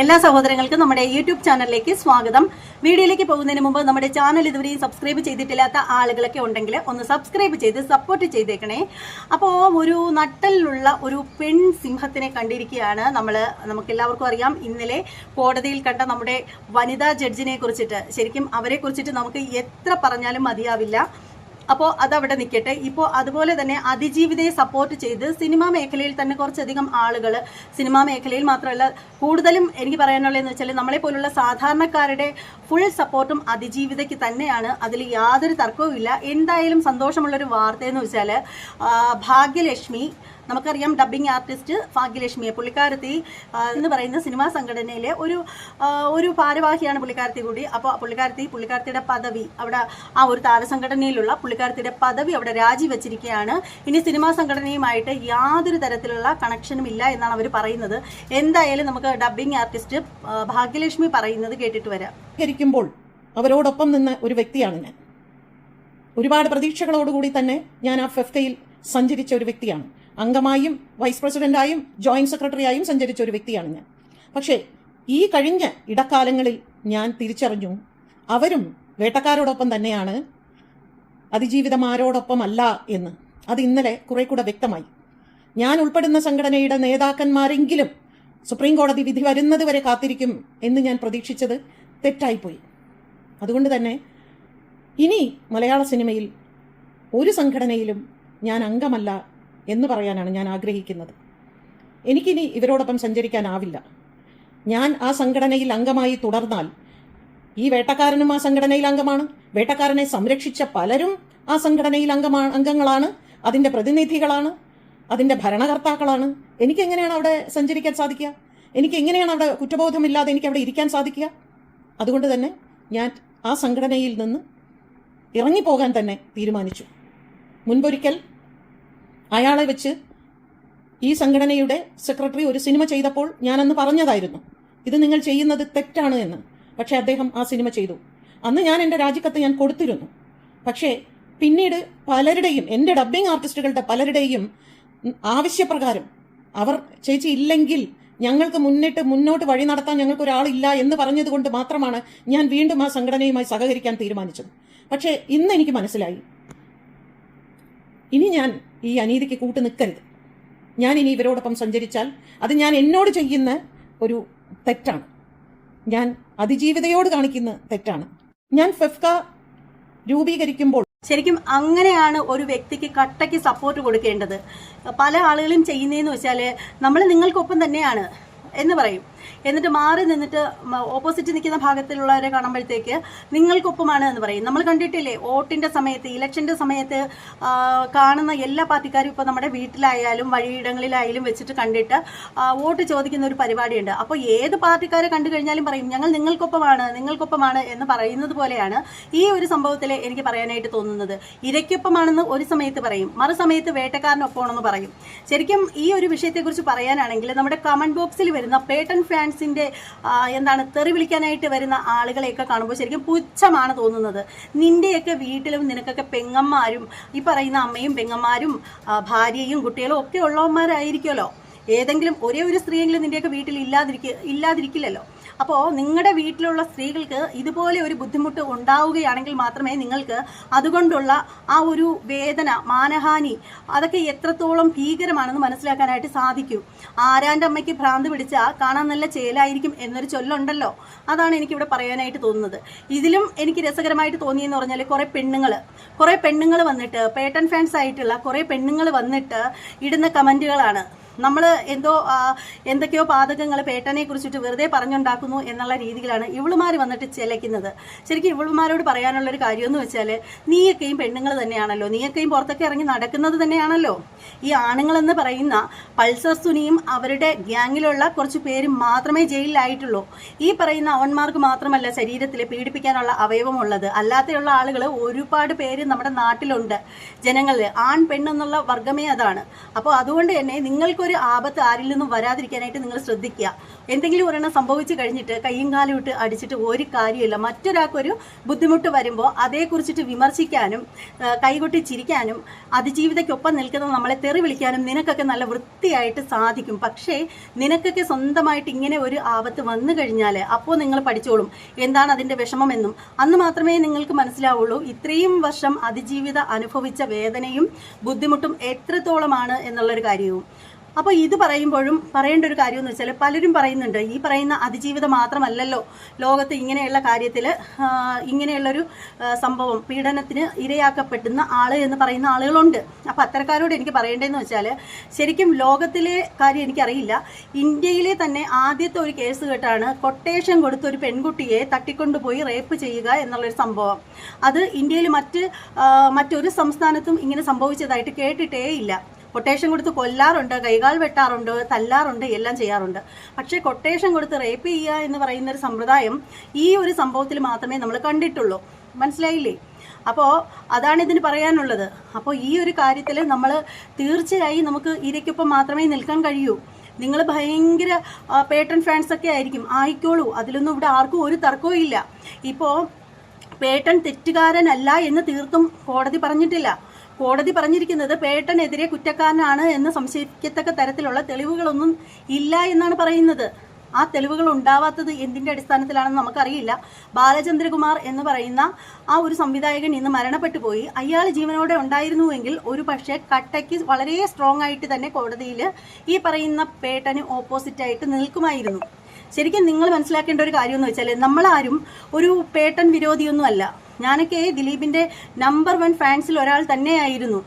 എല്ലാ സഹോദരങ്ങൾക്കും നമ്മുടെ യൂട്യൂബ് ചാനലിലേക്ക് സ്വാഗതം. വീഡിയോയിലേക്ക് പോകുന്നതിന് മുമ്പ് നമ്മുടെ ചാനൽ ഇതുവരെയും സബ്സ്ക്രൈബ് ചെയ്തിട്ടില്ലാത്ത ആളുകളൊക്കെ ഉണ്ടെങ്കിൽ ഒന്ന് സബ്സ്ക്രൈബ് ചെയ്ത് സപ്പോർട്ട് ചെയ്തേക്കണേ. അപ്പോൾ ഒരു നട്ടലിലുള്ള ഒരു പെൺ സിംഹത്തിനെ കണ്ടിരിക്കുകയാണ് നമ്മൾ നമുക്ക് എല്ലാവർക്കും അറിയാം ഇന്നലെ കോടതിയിൽ കണ്ട നമ്മുടെ വനിതാ ജഡ്ജിനെ കുറിച്ചിട്ട്. ശരിക്കും അവരെ കുറിച്ചിട്ട് നമുക്ക് എത്ര പറഞ്ഞാലും മതിയാവില്ല. അപ്പോൾ അതവിടെ നിൽക്കട്ടെ ഇപ്പോൾ അതുപോലെ തന്നെ അതിജീവിതയെ സപ്പോർട്ട് ചെയ്ത് സിനിമാ മേഖലയിൽ തന്നെ കുറച്ചധികം ആളുകൾ സിനിമാ മേഖലയിൽ മാത്രമല്ല കൂടുതലും എനിക്ക് പറയാനുള്ളതെന്ന് വെച്ചാൽ നമ്മളെ പോലുള്ള സാധാരണക്കാരുടെ ഫുൾ സപ്പോർട്ടും അതിജീവിതയ്ക്ക് തന്നെയാണ്. അതിൽ യാതൊരു തർക്കവും ഇല്ല എന്തായാലും സന്തോഷമുള്ളൊരു വാർത്തയെന്ന് വെച്ചാൽ ഭാഗ്യലക്ഷ്മി നമുക്കറിയാം ഡബ്ബിംഗ് ആർട്ടിസ്റ്റ് ഭാഗ്യലക്ഷ്മിയെ. പുള്ളിക്കാരത്തി എന്ന് പറയുന്ന സിനിമാ സംഘടനയിലെ ഒരു ഒരു ഭാരവാഹിയാണ് പുള്ളിക്കാരത്തി കൂടി. അപ്പോൾ പുള്ളിക്കാരത്തി പുള്ളിക്കാരത്തിയുടെ പദവി അവിടെ ആ ഒരു താരസംഘടനയിലുള്ള പുള്ളിക്കാരത്തിയുടെ പദവി അവിടെ രാജിവെച്ചിരിക്കുകയാണ്. ഇനി സിനിമാ സംഘടനയുമായിട്ട് യാതൊരു തരത്തിലുള്ള കണക്ഷനും ഇല്ല എന്നാണ് അവർ പറയുന്നത്. എന്തായാലും നമുക്ക് ഡബ്ബിംഗ് ആർട്ടിസ്റ്റ് ഭാഗ്യലക്ഷ്മി പറയുന്നത് കേട്ടിട്ട് വരാം. കരിക്കുമ്പോൾ അവരോടൊപ്പം നിന്ന ഒരു വ്യക്തിയാണ് ഞാൻ. ഒരുപാട് പ്രതീക്ഷകളോടുകൂടി തന്നെ ഞാൻ ആ ഫെഫ്കയിൽ സഞ്ചരിച്ച ഒരു വ്യക്തിയാണ്. അംഗമായും വൈസ് പ്രസിഡന്റായും ജോയിന്റ് സെക്രട്ടറിയായും സഞ്ചരിച്ച ഒരു വ്യക്തിയാണ് ഞാൻ. പക്ഷേ ഈ കഴിഞ്ഞ ഇടക്കാലങ്ങളിൽ ഞാൻ തിരിച്ചറിഞ്ഞു അവരും വേട്ടക്കാരോടൊപ്പം തന്നെയാണ് അതിജീവിതമാരോടൊപ്പമല്ല എന്ന്. അത് ഇന്നലെ കുറെ കൂടെ വ്യക്തമായി. ഞാൻ ഉൾപ്പെടുന്ന സംഘടനയുടെ നേതാക്കന്മാരെങ്കിലും സുപ്രീം കോടതി വിധി വരുന്നത് വരെ കാത്തിരിക്കും എന്ന് ഞാൻ പ്രതീക്ഷിച്ചത് തെറ്റായിപ്പോയി. അതുകൊണ്ട് തന്നെ ഇനി മലയാള സിനിമയിൽ ഒരു സംഘടനയിലും ഞാൻ അംഗമല്ല എന്ന് പറയാനാണ് ഞാൻ ആഗ്രഹിക്കുന്നത്. എനിക്കിനി ഇവരോടൊപ്പം സഞ്ചരിക്കാനാവില്ല. ഞാൻ ആ സംഘടനയിൽ അംഗമായി തുടർന്നാൽ ഈ വേട്ടക്കാരനും ആ സംഘടനയിൽ അംഗമാണ്. വേട്ടക്കാരനെ സംരക്ഷിച്ച പലരും ആ സംഘടനയിൽ അംഗമാണ് അംഗങ്ങളാണ്. അതിന്റെ പ്രതിനിധികളാണ്. അതിന്റെ ഭരണകർത്താക്കളാണ്. എനിക്ക് എങ്ങനെയാണ് അവിടെ സഞ്ചരിക്കാൻ സാധിക്കുക? എനിക്ക് എങ്ങനെയാണ് അവിടെ കുറ്റബോധമില്ലാതെ എനിക്ക് അവിടെ ഇരിക്കാൻ സാധിക്കുക? അതുകൊണ്ട് തന്നെ ഞാൻ ആ സംഘടനയിൽ നിന്ന് ഇറങ്ങിപ്പോകാൻ തന്നെ തീരുമാനിച്ചു. മുൻപൊരിക്കൽ അയാളെ വെച്ച് ഈ സംഘടനയുടെ സെക്രട്ടറി ഒരു സിനിമ ചെയ്തപ്പോൾ ഞാനന്ന് പറഞ്ഞതായിരുന്നു. ഇത് നിങ്ങൾ ചെയ്യുന്നത് തെറ്റാണ് എന്ന്. പക്ഷേ അദ്ദേഹം ആ സിനിമ ചെയ്തു. അന്ന് ഞാൻ എന്റെ രാജിക്കത്ത് ഞാൻ കൊടുത്തിരുന്നു. പക്ഷേ പിന്നീട് പലരുടെയും എന്റെ ഡബ്ബിംഗ് ആർട്ടിസ്റ്റുകളുടെ പലരുടെയും ആവശ്യപ്രകാരം അവർ ചേച്ചി ഇല്ലെങ്കിൽ ഞങ്ങൾക്ക് മുന്നിട്ട് മുന്നോട്ട് വഴി നടത്താൻ ഞങ്ങൾക്ക് ഒരാളില്ല എന്ന് പറഞ്ഞതുകൊണ്ട് മാത്രമാണ് ഞാൻ വീണ്ടും ആ സംഘടനയുമായി സഹകരിക്കാൻ തീരുമാനിച്ചത്. പക്ഷേ ഇന്ന് എനിക്ക് മനസ്സിലായി. ഇനി ഞാൻ ഈ അനീതിക്ക് കൂട്ട് നിൽക്കരുത്. ഞാൻ ഇനി ഇവരോടൊപ്പം സഞ്ചരിച്ചാൽ അത് ഞാൻ എന്നോട് ചെയ്യുന്ന ഒരു തെറ്റാണ്. ഞാൻ അതിജീവിതയോട് കാണിക്കുന്ന തെറ്റാണ്. ഞാൻ ഫെഫ്ക രൂപീകരിക്കുമ്പോൾ ശരിക്കും അങ്ങനെയാണ് ഒരു വ്യക്തിക്ക് കട്ടയ്ക്ക് സപ്പോർട്ട് കൊടുക്കേണ്ടത്. പല ആളുകളും ചെയ്യുന്നതെന്ന് വെച്ചാൽ നമ്മൾ നിങ്ങൾക്കൊപ്പം തന്നെയാണ് എന്ന് പറയും. എന്നിട്ട് മാറി നിന്നിട്ട് ഓപ്പോസിറ്റ് നിൽക്കുന്ന ഭാഗത്തിലുള്ളവരെ കാണുമ്പോഴത്തേക്ക് നിങ്ങൾക്കൊപ്പമാണ് എന്ന് പറയും. നമ്മൾ കണ്ടിട്ടില്ലേ വോട്ടിന്റെ സമയത്ത് ഇലക്ഷന്റെ സമയത്ത് കാണുന്ന എല്ലാ പാർട്ടിക്കാരും ഇപ്പോൾ നമ്മുടെ വീട്ടിലായാലും വഴിയിടങ്ങളിലായാലും വെച്ചിട്ട് കണ്ടിട്ട് വോട്ട് ചോദിക്കുന്ന ഒരു പരിപാടിയുണ്ട്. അപ്പോൾ ഏത് പാർട്ടിക്കാരെ കണ്ടു കഴിഞ്ഞാലും പറയും ഞങ്ങൾ നിങ്ങൾക്കൊപ്പമാണ് നിങ്ങൾക്കൊപ്പമാണ് എന്ന് പറയുന്നത് പോലെയാണ് ഈ ഒരു സംഭവത്തിൽ എനിക്ക് പറയാനായിട്ട് തോന്നുന്നത്. ഇരയ്ക്കൊപ്പമാണെന്ന് ഒരു സമയത്ത് പറയും മറു സമയത്ത് വേട്ടക്കാരനൊപ്പമാണെന്ന് പറയും. ശരിക്കും ഈ ഒരു വിഷയത്തെക്കുറിച്ച് പറയാനാണെങ്കിൽ നമ്മുടെ കമന്റ് ബോക്സിൽ വരുന്ന പേട്ടൻ ഫാൻസിന്റെ എന്താണ് തെറി വിളിക്കാനായിട്ട് വരുന്ന ആളുകളെയൊക്കെ കാണുമ്പോൾ ശരിക്കും പുച്ഛമാണ് തോന്നുന്നത്. നിന്റെയൊക്കെ വീട്ടിലും നിനക്കൊക്കെ പെങ്ങന്മാരും ഈ പറയുന്ന അമ്മയും പെങ്ങന്മാരും ഭാര്യയും കുട്ടികളും ഒക്കെ ഉള്ളവന്മാരായിരിക്കുമല്ലോ. ഏതെങ്കിലും ഒരേ ഒരു സ്ത്രീയെങ്കിലും നിന്റെയൊക്കെ വീട്ടിൽ ഇല്ലാതിരിക്ക ഇല്ലാതിരിക്കില്ലല്ലോ. അപ്പോൾ നിങ്ങളുടെ വീട്ടിലുള്ള സ്ത്രീകൾക്ക് ഇതുപോലെ ഒരു ബുദ്ധിമുട്ട് ഉണ്ടാവുകയാണെങ്കിൽ മാത്രമേ നിങ്ങൾക്ക് അതുകൊണ്ടുള്ള ആ ഒരു വേദന മാനഹാനി അതൊക്കെ എത്രത്തോളം ഭീകരമാണെന്ന് മനസ്സിലാക്കാനായിട്ട് സാധിക്കൂ. ആരാന്റെ അമ്മയ്ക്ക് ഭ്രാന്ത് പിടിച്ചാൽ കാണാൻ നല്ല ചേലായിരിക്കും എന്നൊരു ചൊല്ലുണ്ടല്ലോ. അതാണ് എനിക്കിവിടെ പറയാനായിട്ട് തോന്നുന്നത്. ഇതിലും എനിക്ക് രസകരമായിട്ട് തോന്നിയെന്ന് പറഞ്ഞാൽ കുറേ പെണ്ണുങ്ങൾ കുറേ പെണ്ണുങ്ങൾ വന്നിട്ട് പേട്ടൺ ഫാൻസ് ആയിട്ടുള്ള കുറേ പെണ്ണുങ്ങൾ വന്നിട്ട് ഇടുന്ന കമന്റുകളാണ് നമ്മൾ എന്തോ എന്തൊക്കെയോ പാതകങ്ങൾ പേട്ടനെ കുറിച്ചിട്ട് വെറുതെ പറഞ്ഞുണ്ടാക്കുന്നു എന്നുള്ള രീതിയിലാണ് ഇവളുമാർ വന്നിട്ട് ചിലയ്ക്കുന്നത്. ശരിക്കും ഇവളുമാരോട് കാര്യം എന്ന് വെച്ചാൽ നീയൊക്കെയും പെണ്ണുങ്ങൾ തന്നെയാണല്ലോ. നീയൊക്കെയും പുറത്തൊക്കെ ഇറങ്ങി നടക്കുന്നത് തന്നെയാണല്ലോ. ഈ ആണുങ്ങളെന്ന് പറയുന്ന പൾസർ സുനിയും അവരുടെ ഗ്യാങ്ങിലുള്ള കുറച്ച് പേരും മാത്രമേ ജയിലിലായിട്ടുള്ളൂ. ഈ പറയുന്ന അവന്മാർക്ക് മാത്രമല്ല ശരീരത്തിൽ പീഡിപ്പിക്കാനുള്ള അവയവമുള്ളത്. അല്ലാതെയുള്ള ആളുകൾ ഒരുപാട് പേര് നമ്മുടെ നാട്ടിലുണ്ട്. ജനങ്ങളിൽ ആൺ പെണ്ണെന്നുള്ള വർഗമേ അതാണ്. അപ്പോൾ അതുകൊണ്ട് തന്നെ നിങ്ങൾക്ക് നിങ്ങൾക്കൊരു ആപത്ത് ആരിൽ നിന്നും വരാതിരിക്കാനായിട്ട് നിങ്ങൾ ശ്രദ്ധിക്കുക. എന്തെങ്കിലും ഒരെണ്ണം സംഭവിച്ചു കഴിഞ്ഞിട്ട് കയ്യും കാലും ഇട്ട് അടിച്ചിട്ട് ഒരു കാര്യമില്ല മറ്റൊരാൾക്കൊരു ബുദ്ധിമുട്ട് വരുമ്പോൾ അതേക്കുറിച്ചിട്ട് വിമർശിക്കാനും കൈകൊട്ടി ചിരിക്കാനും അതിജീവിതയ്ക്കൊപ്പം നിൽക്കുന്ന നമ്മളെ തെറി വിളിക്കാനും നിനക്കൊക്കെ നല്ല വൃത്തിയായിട്ട് സാധിക്കും. പക്ഷേ നിനക്കൊക്കെ സ്വന്തമായിട്ട് ഇങ്ങനെ ഒരു ആപത്ത് വന്നു കഴിഞ്ഞാൽ അപ്പോൾ നിങ്ങൾ പഠിച്ചോളും. എന്താണ് അതിന്റെ വിഷമമെന്നും അന്ന് മാത്രമേ നിങ്ങൾക്ക് മനസ്സിലാവുള്ളൂ. ഇത്രയും വർഷം അതിജീവിത അനുഭവിച്ച വേദനയും ബുദ്ധിമുട്ടും എത്രത്തോളമാണ് എന്നുള്ളൊരു കാര്യവും. അപ്പോൾ ഇത് പറയുമ്പോഴും പറയേണ്ട ഒരു കാര്യം എന്ന് വെച്ചാൽ പലരും പറയുന്നുണ്ട് ഈ പറയുന്ന അതിജീവിതം മാത്രമല്ലല്ലോ ലോകത്ത് ഇങ്ങനെയുള്ള കാര്യത്തിൽ ഇങ്ങനെയുള്ളൊരു സംഭവം പീഡനത്തിന് ഇരയാക്കപ്പെടുന്ന ആൾ എന്ന് പറയുന്ന ആളുകളുണ്ട്. അപ്പോൾ അത്തരക്കാരോട് എനിക്ക് പറയേണ്ടതെന്ന് വെച്ചാൽ ശരിക്കും ലോകത്തിലെ കാര്യം എനിക്കറിയില്ല. ഇന്ത്യയിലെ തന്നെ ആദ്യത്തെ ഒരു കേസ് കേട്ടാണ് കൊട്ടേഷൻ കൊടുത്ത ഒരു പെൺകുട്ടിയെ തട്ടിക്കൊണ്ടുപോയി റേപ്പ് ചെയ്യുക എന്നുള്ളൊരു സംഭവം. അത് ഇന്ത്യയിൽ മറ്റ് മറ്റൊരു സംസ്ഥാനത്തും ഇങ്ങനെ സംഭവിച്ചതായിട്ട് കേട്ടിട്ടേ ഇല്ല കൊട്ടേഷൻ കൊടുത്ത് കൊല്ലാറുണ്ട് കൈകാൽ വെട്ടാറുണ്ട് തല്ലാറുണ്ട് എല്ലാം ചെയ്യാറുണ്ട്. പക്ഷേ കൊട്ടേഷൻ കൊടുത്ത് റേപ്പ് ചെയ്യുക എന്ന് പറയുന്ന ഒരു സമ്പ്രദായം ഈ ഒരു സംഭവത്തിൽ മാത്രമേ നമ്മൾ കണ്ടിട്ടുള്ളൂ. മനസ്സിലായില്ലേ? അപ്പോൾ അതാണ് ഇതിന് പറയാനുള്ളത്. അപ്പോൾ ഈ ഒരു കാര്യത്തിൽ നമ്മൾ തീർച്ചയായും നമുക്ക് ഇരയ്ക്കൊപ്പം മാത്രമേ നിൽക്കാൻ കഴിയൂ. നിങ്ങൾ ഭയങ്കര പേട്ടൺ ഫാൻസ് ഒക്കെ ആയിരിക്കും. ആയിക്കോളൂ. അതിലൊന്നും ഇവിടെ ആർക്കും ഒരു തർക്കവും ഇല്ല. ഇപ്പോൾ പേട്ടൺ തെറ്റുകാരനല്ല എന്ന് തീർത്തും കോടതി പറഞ്ഞിട്ടില്ല. കോടതി പറഞ്ഞിരിക്കുന്നത് പേട്ടനെതിരെ കുറ്റക്കാരനാണ് എന്ന് സംശയിക്കത്തക്ക തരത്തിലുള്ള തെളിവുകളൊന്നും ഇല്ല എന്നാണ് പറയുന്നത്. ആ തെളിവുകൾ ഉണ്ടാവാത്തത് എന്തിന്റെ അടിസ്ഥാനത്തിലാണെന്ന് നമുക്കറിയില്ല. ബാലചന്ദ്രകുമാർ എന്ന് പറയുന്ന ആ ഒരു സംവിധായകൻ ഇന്ന് മരണപ്പെട്ടു പോയി. അയാൾ ജീവനോടെ ഉണ്ടായിരുന്നുവെങ്കിൽ ഒരു പക്ഷേ കട്ടയ്ക്ക് വളരെ സ്ട്രോങ് ആയിട്ട് തന്നെ കോടതിയിൽ ഈ പറയുന്ന പേട്ടന് ഓപ്പോസിറ്റ് ആയിട്ട് നിൽക്കുമായിരുന്നു. ശരിക്കും നിങ്ങൾ മനസ്സിലാക്കേണ്ട ഒരു കാര്യം എന്ന് വെച്ചാൽ നമ്മളാരും ഒരു പേട്ടൻ വിരോധിയൊന്നും അല്ല ഞാനൊക്കെ ദിലീപിന്റെ നമ്പർ വൺ ഫാൻസിൽ ഒരാൾ തന്നെയായിരുന്നു.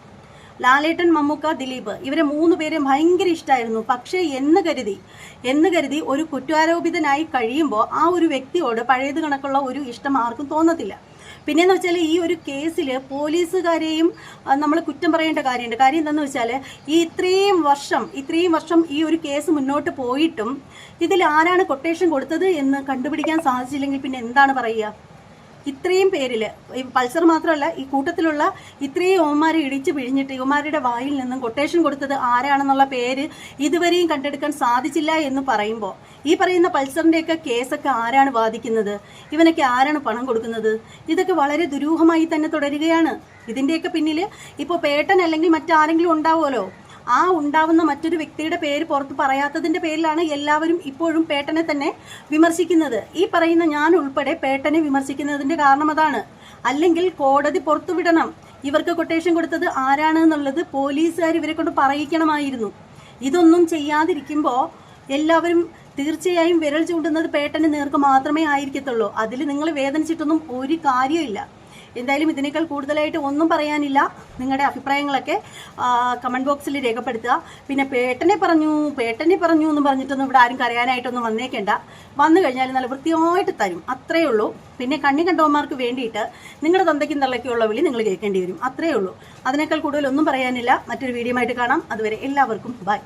ലാലേട്ടൻ മമ്മൂക്ക ദിലീപ് ഇവരെ മൂന്ന് പേരും ഭയങ്കര ഇഷ്ടമായിരുന്നു പക്ഷേ എന്ന് കരുതി എന്ന് കരുതി ഒരു കുറ്റാരോപിതനായി കഴിയുമ്പോൾ ആ ഒരു വ്യക്തിയോട് പഴയത് കണക്കുള്ള ഒരു ഇഷ്ടം ആർക്കും തോന്നത്തില്ല. പിന്നെയെന്ന് വെച്ചാൽ ഈ ഒരു കേസിൽ പോലീസുകാരെയും നമ്മൾ കുറ്റം പറയേണ്ട കാര്യമുണ്ട്. കാര്യം എന്താണെന്ന് വെച്ചാൽ ഈ ഇത്രയും വർഷം ഇത്രയും വർഷം ഈ ഒരു കേസ് മുന്നോട്ട് പോയിട്ടും ഇതിൽ ആരാണ് കൊട്ടേഷൻ കൊടുത്തത് എന്ന് കണ്ടുപിടിക്കാൻ സാധിച്ചില്ലെങ്കിൽ പിന്നെ എന്താണ് പറയുക? ഇത്രയും പേരിൽ ഈ പൾസർ മാത്രമല്ല ഈ കൂട്ടത്തിലുള്ള ഇത്രയും യുവമാരെ ഇടിച്ചു പിഴിഞ്ഞിട്ട് യുവമാരുടെ വായിൽ നിന്നും കൊട്ടേഷൻ കൊടുത്തത് ആരാണെന്നുള്ള പേര് ഇതുവരെയും കണ്ടെടുക്കാൻ സാധിച്ചില്ല എന്ന് പറയുമ്പോൾ ഈ പറയുന്ന പൾസറിന്റെയൊക്കെ കേസൊക്കെ ആരാണ് ബാധിക്കുന്നത്? ഇവനൊക്കെ ആരാണ് പണം കൊടുക്കുന്നത്? ഇതൊക്കെ വളരെ ദുരൂഹമായി തന്നെ തുടരുകയാണ്. ഇതിന്റെയൊക്കെ പിന്നിൽ ഇപ്പോൾ പേട്ടൻ അല്ലെങ്കിൽ മറ്റാരെങ്കിലും ഉണ്ടാവുമല്ലോ. ആ ഉണ്ടാവുന്ന മറ്റൊരു വ്യക്തിയുടെ പേര് പുറത്ത് പറയാത്തതിന്റെ പേരിലാണ് എല്ലാവരും ഇപ്പോഴും പേട്ടനെ തന്നെ വിമർശിക്കുന്നത്. ഈ പറയുന്ന ഞാൻ ഉൾപ്പെടെ പേട്ടനെ വിമർശിക്കുന്നതിന്റെ കാരണം അതാണ്. അല്ലെങ്കിൽ കോടതി പുറത്തുവിടണം. ഇവർക്ക് കൊട്ടേഷൻ കൊടുത്തത് ആരാണ് എന്നുള്ളത് പോലീസുകാർ ഇവരെ കൊണ്ട് പറയിക്കണമായിരുന്നു. ഇതൊന്നും ചെയ്യാതിരിക്കുമ്പോൾ എല്ലാവരും തീർച്ചയായും വിരൽ ചൂണ്ടുന്നത് പേട്ടന് നേർക്ക് മാത്രമേ ആയിരിക്കത്തുള്ളൂ. അതിൽ നിങ്ങൾ വേദനിച്ചിട്ടൊന്നും ഒരു കാര്യമില്ല എന്തായാലും ഇതിനേക്കാൾ കൂടുതലായിട്ട് ഒന്നും പറയാനില്ല. നിങ്ങളുടെ അഭിപ്രായങ്ങളൊക്കെ കമന്റ് ബോക്സിൽ രേഖപ്പെടുത്തുക. പിന്നെ പേട്ടനെ പറഞ്ഞു പേട്ടനെ പറഞ്ഞു എന്ന് പറഞ്ഞിട്ടൊന്നും ഇവിടെ ആരും കരയാനായിട്ടൊന്നും വന്നേക്കേണ്ട. വന്നു കഴിഞ്ഞാൽ നല്ല വൃത്തിയായിട്ട് തരും. അത്രയേ ഉള്ളൂ. പിന്നെ കണ്ണി കണ്ടവന്മാർക്ക് വേണ്ടിയിട്ട് നിങ്ങളുടെ തന്തയ്ക്കും തള്ളയ്ക്കുള്ള വിളി നിങ്ങൾ കേൾക്കേണ്ടി വരും. അത്രയേ ഉള്ളൂ. അതിനേക്കാൾ കൂടുതലൊന്നും പറയാനില്ല. മറ്റൊരു വീഡിയോ ആയിട്ട് കാണാം. അതുവരെ എല്ലാവർക്കും ബൈ